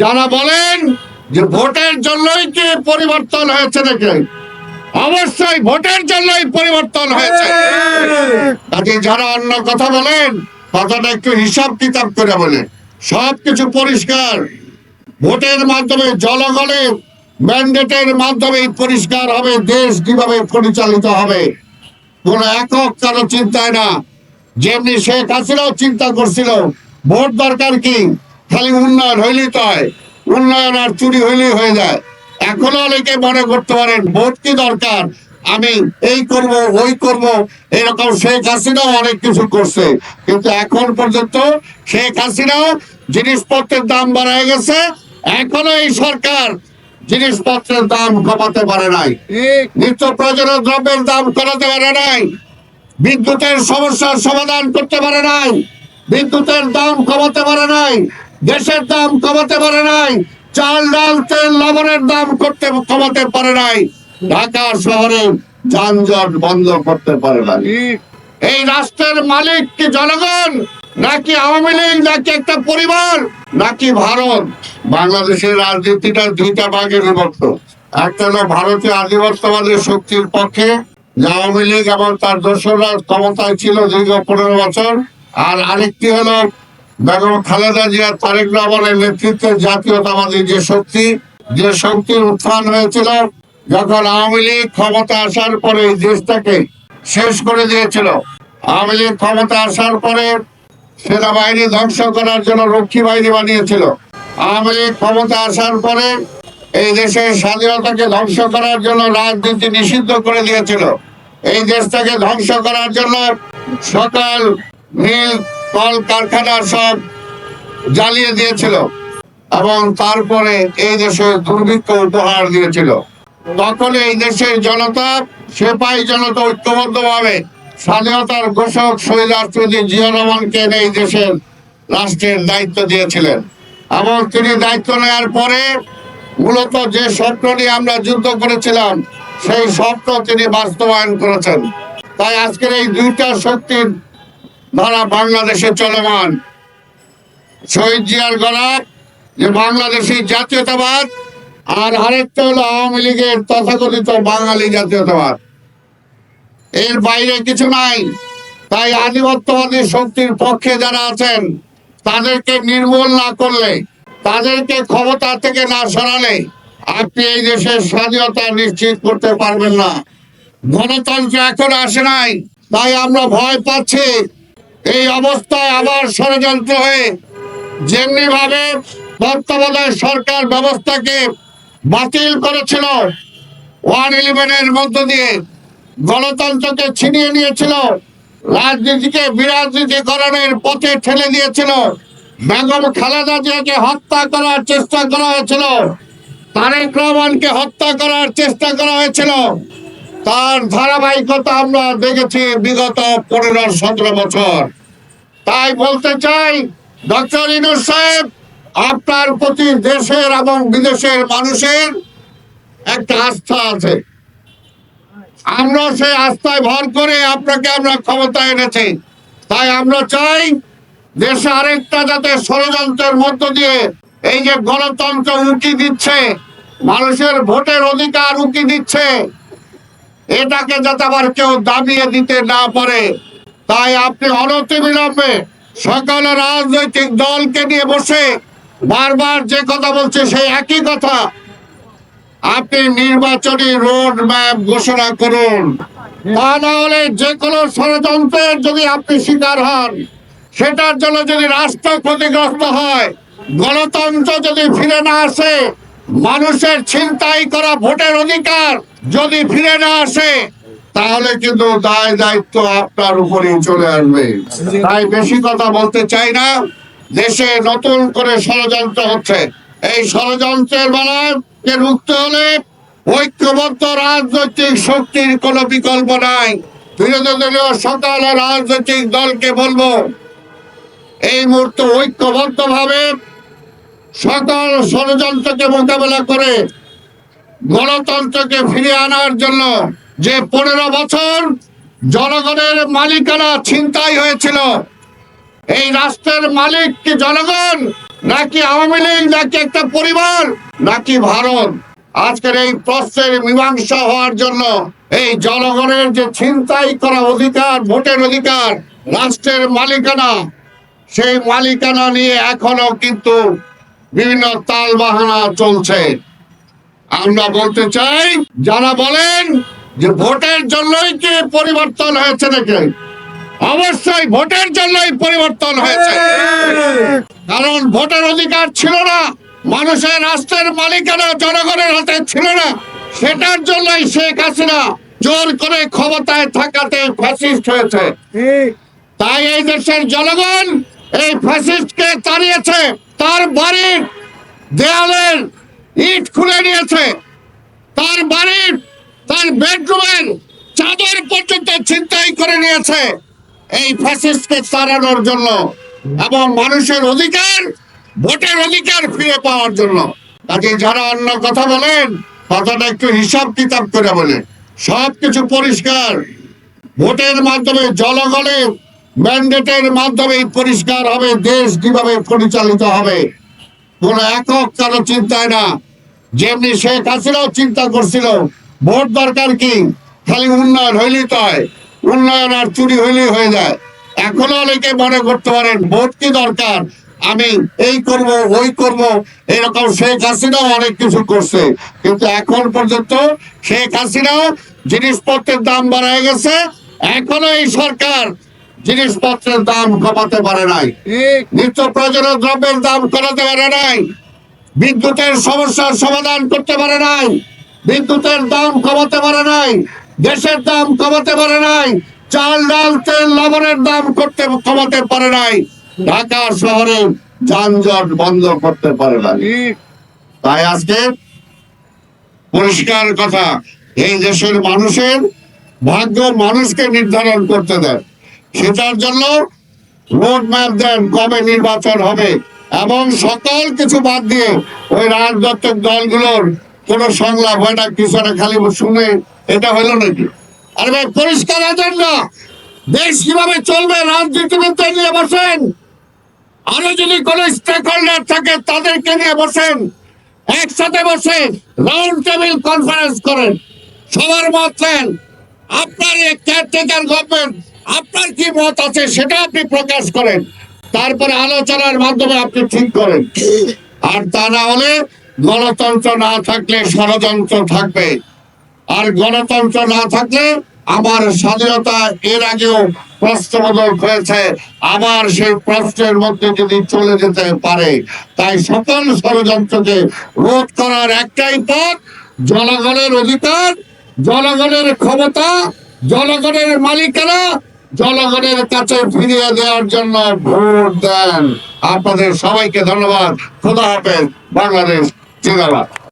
যারা বলেন যে ভোটের জন্যই কি পরিবর্তন হয়েছে নাকি? অবশ্যই ভোটের জন্যই পরিবর্তন হয়েছে। কাজে যারা অন্য কথা বলেন, কথাটা একটু হিসাব কিতাব করে বলেন সবকিছু পরিষ্কার। ভোটের মাধ্যমে জনগণের ম্যান্ডেটের মাধ্যমে পরিষ্কার হবে, দেশ কীভাবে পরিচালিত হবে। কোন একক কারও চিন্তায় না। যেমনি শেখ হাসিনাও চিন্তা করছিল, ভোট দরকার কি? খালি উন্নয়ন হইলেই তো হয়। উন্নয়ন আর চুরি হইলেই হয়ে যায়। এখনও অনেকে মনে করতে পারেন ভোট কি দরকার? আমি এই করব ওই করব এরকম শেখ হাসিনাও অনেক কিছু করছে। কিন্তু এখন পর্যন্ত শেখ হাসিনাও জিনিসপত্রের দাম বাড়ায় গেছে। এখনও এই সরকার জিনিসপত্রের দাম কমাতে পারে নাই। নিত্য প্রয়োজনীয় দ্রব্যের দাম কমাতে পারে নাই। বিদ্যুতের সমস্যার সমাধান করতে পারে নাই। বিদ্যুতের দাম কমাতে পারে নাই। গ্যাসের দাম কমাতে পারে নাই চাল ডাল তেল লবণের দাম করতে কমাতে পারে নাই ঢাকা শহরে যানজট বন্ধ করতে পারে নাই। এই রাষ্ট্রের মালিক কি জনগণ নাকি আওয়ামী লীগ নাকি একটা পরিবার নাকি ভারত? বাংলাদেশের রাজনীতিটা দুইটা ভাগে বিভক্ত। একটা হলো ভারতীয় আধিপত্যবাদের শক্তির পক্ষে আওয়ামী লীগ এবং তার দোসররা ক্ষমতায় ছিল দীর্ঘ পনেরো বছর আর আরেকটি হলো বেগম খালেদা জিয়া তারেক রহমানের নেতৃত্বে জাতীয়তাবাদী যে শক্তি, যে শক্তির উত্থান হয়েছিল, যখন আওয়ামী লীগ ক্ষমতা আসার পরে এই দেশটাকে শেষ করে দিয়েছিল, আওয়ামী লীগ ক্ষমতা আসার পরে সেনাবাহিনী ধ্বংস করার জন্য রক্ষী বাহিনী বানিয়েছিল। আওয়ামী লীগ ক্ষমতা আসার পরে এই দেশের স্বাধীনতাকে ধ্বংস করার জন্য রাজনীতি নিষিদ্ধ করে দিয়েছিল। এই দেশটাকে ধ্বংস করার জন্য সকাল মিল কল কারখানা সব জ্বালিয়ে দিয়েছিল এবং তারপরে এই দেশে দুর্ভিক্ষ উপহার দিয়েছিল। তখন এই দেশের জনতা সেপাই জনতা ঐক্যবদ্ধ ভাবে স্বাধীনতার ঘোষক শহীদ রাষ্ট্রপতি জিয়া রহমানকে এই দেশের রাষ্ট্রের দায়িত্ব দিয়েছিলেন এবং তিনি দায়িত্ব নেওয়ার পরে মূলত যে স্বপ্ন নিয়ে আমরা যুদ্ধ করেছিলাম, সেই স্বপ্ন তিনি বাস্তবায়ন করেছেন। তাই আজকের এই দুইটা শক্তির ধারা বাংলাদেশে চলমান। শহীদ জিয়ার গলা, যে বাংলাদেশি জাতীয়তাবাদ, আর আরেকটা হলো আওয়ামী লীগের তথাকথিত বাঙালি জাতীয়তাবাদ। এর বাইরে কিছু নাই, তাই আধিপত্যবাদী শক্তির পক্ষে যারা আছেন, তাদেরকে নির্মূল না করলে, তাদেরকে ক্ষমতা থেকে না সরালে, আপনি এই দেশের স্বাধীনতা নিশ্চিত করতে পারবেন না। গণতন্ত্র এখন আসে নাই, তাই আমরা ভয় পাচ্ছি। এই অবস্থায় আবার ষড়যন্ত্র হয়ে যেমনি ভাবে তত্ত্বাবধায়ক সরকার ব্যবস্থাকে বাতিল করেছিল, ওয়ান ইলেভেনের মধ্য দিয়ে গণতন্ত্রকে ছিনিয়ে নিয়েছিল, রাজনীতিকে বিরাজনীতিকরণের পথে ঠেলে দিয়েছিল, বেগম খালেদা জিয়াকে হত্যা করার চেষ্টা করা হয়েছিল, তারেক রহমানকে হত্যা করার চেষ্টা করা হয়েছিল। তার ধারাবাহিকতা আমরা দেখেছি বিগত পনেরো সতেরো বছর। তাই বলতে চাই, ডক্টর ইনুস সাহেব, আপনার প্রতি দেশের এবং বিদেশের মানুষের একটা আস্থা আছে। আমরা সেই আস্থায় ভর করে আপনাকে আমরা ক্ষমতা এনেছি। তাই আমরা চাই, দেশে আরেকটা যাতে ষড়যন্ত্রের মধ্য দিয়ে এই যে গণতন্ত্র উঁকি দিচ্ছে, মানুষের ভোটের অধিকার উঁকি দিচ্ছে এটাকে যাতে আবার কেউ দাবিয়ে দিতে না পারে, তাই আপনি অনতিবিলম্বে সকল রাজনৈতিক দলকে নিয়ে বসে বারবার যে কথা বলছে সেই একই কথা। আপনি নির্বাচনী রোড ম্যাপ ঘোষণা করুন। তা না হলে যে কোনো ষড়যন্ত্রের যদি আপনি শিকার হন, সেটার জন্য যদি রাষ্ট্র ক্ষতিগ্রস্ত হয়, গণতন্ত্র যদি ফিরে না আসে, মানুষের ছিনতাই করা ভোটের অধিকার যদি ফিরে না আসে, তাহলে কিন্তু দায় দায়িত্ব আপনার উপরেই চলে আসবে। তাই বেশি কথা বলতে চাই না। দেশে নতুন করে ষড়যন্ত্র হচ্ছে। এই ষড়যন্ত্রের বেলায় কে রুখতে হলে ঐক্যবদ্ধ রাজনৈতিক শক্তির কোনো বিকল্প নাই। বিরোধী দলীয় সকল রাজনৈতিক দলকে বলব, এই মুহূর্তে ঐক্যবদ্ধ ভাবে সকল ষড়যন্ত্রকে মোকাবেলা করে গণতন্ত্রকে ফিরিয়ে আনার জন্য যে পনেরো বছর জনগণের মালিকানা ছিনতাই হয়েছিল, এই রাষ্ট্রের মালিক কি জনগণ, নাকি আওয়ামী লীগ, নাকি একটা পরিবার, নাকি ভারত? আজকের এই প্রশ্নের মীমাংসা হওয়ার জন্য এই জনগণের যে ছিনতাই করা অধিকার, ভোটের অধিকার, রাষ্ট্রের মালিকানা, সেই মালিকানা নিয়ে এখনও কিন্তু বিভিন্ন তাল বাহানা চলছে। আমরা বলতে চাই, যারা বলেন যে ভোটের জন্যই কি পরিবর্তন হয়েছে নাকি? অবশ্যই ভোটের জন্যই পরিবর্তন হয়েছে। কারণ ভোটের অধিকার ছিল না, মানুষের রাষ্ট্রের মালিকানা জনগণের হাতে ছিল না। সেটার জন্যই শেখ হাসিনা জোর করে ক্ষমতায় থাকাতে ফ্যাসিস্ট হয়েছে। তাই এই দেশের জনগণ এই ফ্যাসিস্টকে তাড়িয়েছে, তার বাড়ির দেয়ালের ইট খুলে নিয়েছে। তার বাড়ির তার বেডরুমের চাদর পর্যন্ত ছিনতাই করে নিয়েছে এই ফ্যাসিস্টকে তাড়ানোর জন্য এবং মানুষের অধিকার, ভোটের অধিকার ফিরে পাওয়ার জন্য। কাজে যারা অন্য কথা বলেন, কথাটা একটু হিসাব কিতাব করে বলেন। সবকিছু পরিষ্কার। ভোটের মাধ্যমে জনগণের ম্যান্ডেটের মাধ্যমে পরিষ্কার হবে, দেশ কীভাবে পরিচালিত হবে। কোন একক কারও চিন্তায় না। যেমনি শেখ হাসিনাও চিন্তা করছিল, ভোট দরকার কি? খালি উন্নয়ন হইলেই তো হয়। উন্নয়ন আর চুরি হইলেই হয়ে যায়। এখনও অনেকে মনে করতে পারেন, ভোট কি দরকার? আমি এই করব, ওই করব। এরকম শেখ হাসিনাও অনেক কিছু করছে। কিন্তু এখন পর্যন্ত শেখ হাসিনাও জিনিসপত্রের দাম বাড়ায় গেছে। এখনও এই সরকার জিনিসপত্রের দাম কমাতে পারে নাই। নিত্য প্রয়োজনীয় দ্রব্যের দাম কমাতে পারে নাই। বিদ্যুতের সমস্যার সমাধান করতে পারে নাই। বিদ্যুতের দাম কমাতে পারে নাই। গ্যাসের দাম কমাতে পারে নাই। চাল ডাল তেল লবণের দাম করতে কমাতে পারে নাই। ঢাকা শহরে যানজট বন্ধ করতে পারে নাই। তাই আজকে পরিষ্কার কথা এই দেশের মানুষের ভাগ্য মানুষকে নির্ধারণ করতে দেন। সেটার জন্য রোড ম্যাপ দেন কবে নির্বাচন হবে এবং সকল কিছু বাদ দিয়ে ওই রাজনৈতিক দলগুলোর কোনো সংলাপ হয় না কিছু খালি শুনে এটা হলো নাকি? আরে ভাই, পরিষ্কার এজেন্ডা দেশ কীভাবে চলবে, রাজনীতিবিদদের নিয়ে বসেন। আরও যদি কোন স্টেক হোল্ডার থাকে, তাদেরকে নিয়ে বসেন। একসাথে বসে রাউন্ড টেবিল কনফারেন্স করেন। সবার মত নেন। আপনার এই কেয়ারটেকার গভর্নমেন্ট আপনার কি মত আছে সেটা আপনি প্রকাশ করেন। তারপরে আলোচনার মাধ্যমে আপনি ঠিক করেন। আর তা না হলে গণতন্ত্র না থাকলে ষড়যন্ত্র থাকবে। আর গণতন্ত্র না থাকলে আমার স্বাধীনতা এর আগেও প্রশ্নবোধক হয়েছে। আবার সেই প্রশ্নের মধ্যে যদি চলে যেতে পারে, তাই সকল ষড়যন্ত্রকে রোধ করার একটাই পথ, জনগণের অধিকার, জনগণের ক্ষমতা, জনগণের মালিকানা জনগণের কাছে ফিরিয়ে দেওয়ার জন্য ভোট দেন। আপনাদের সবাইকে ধন্যবাদ। খোদা হাফেজ। বাংলাদেশ জিন্দাবাদ।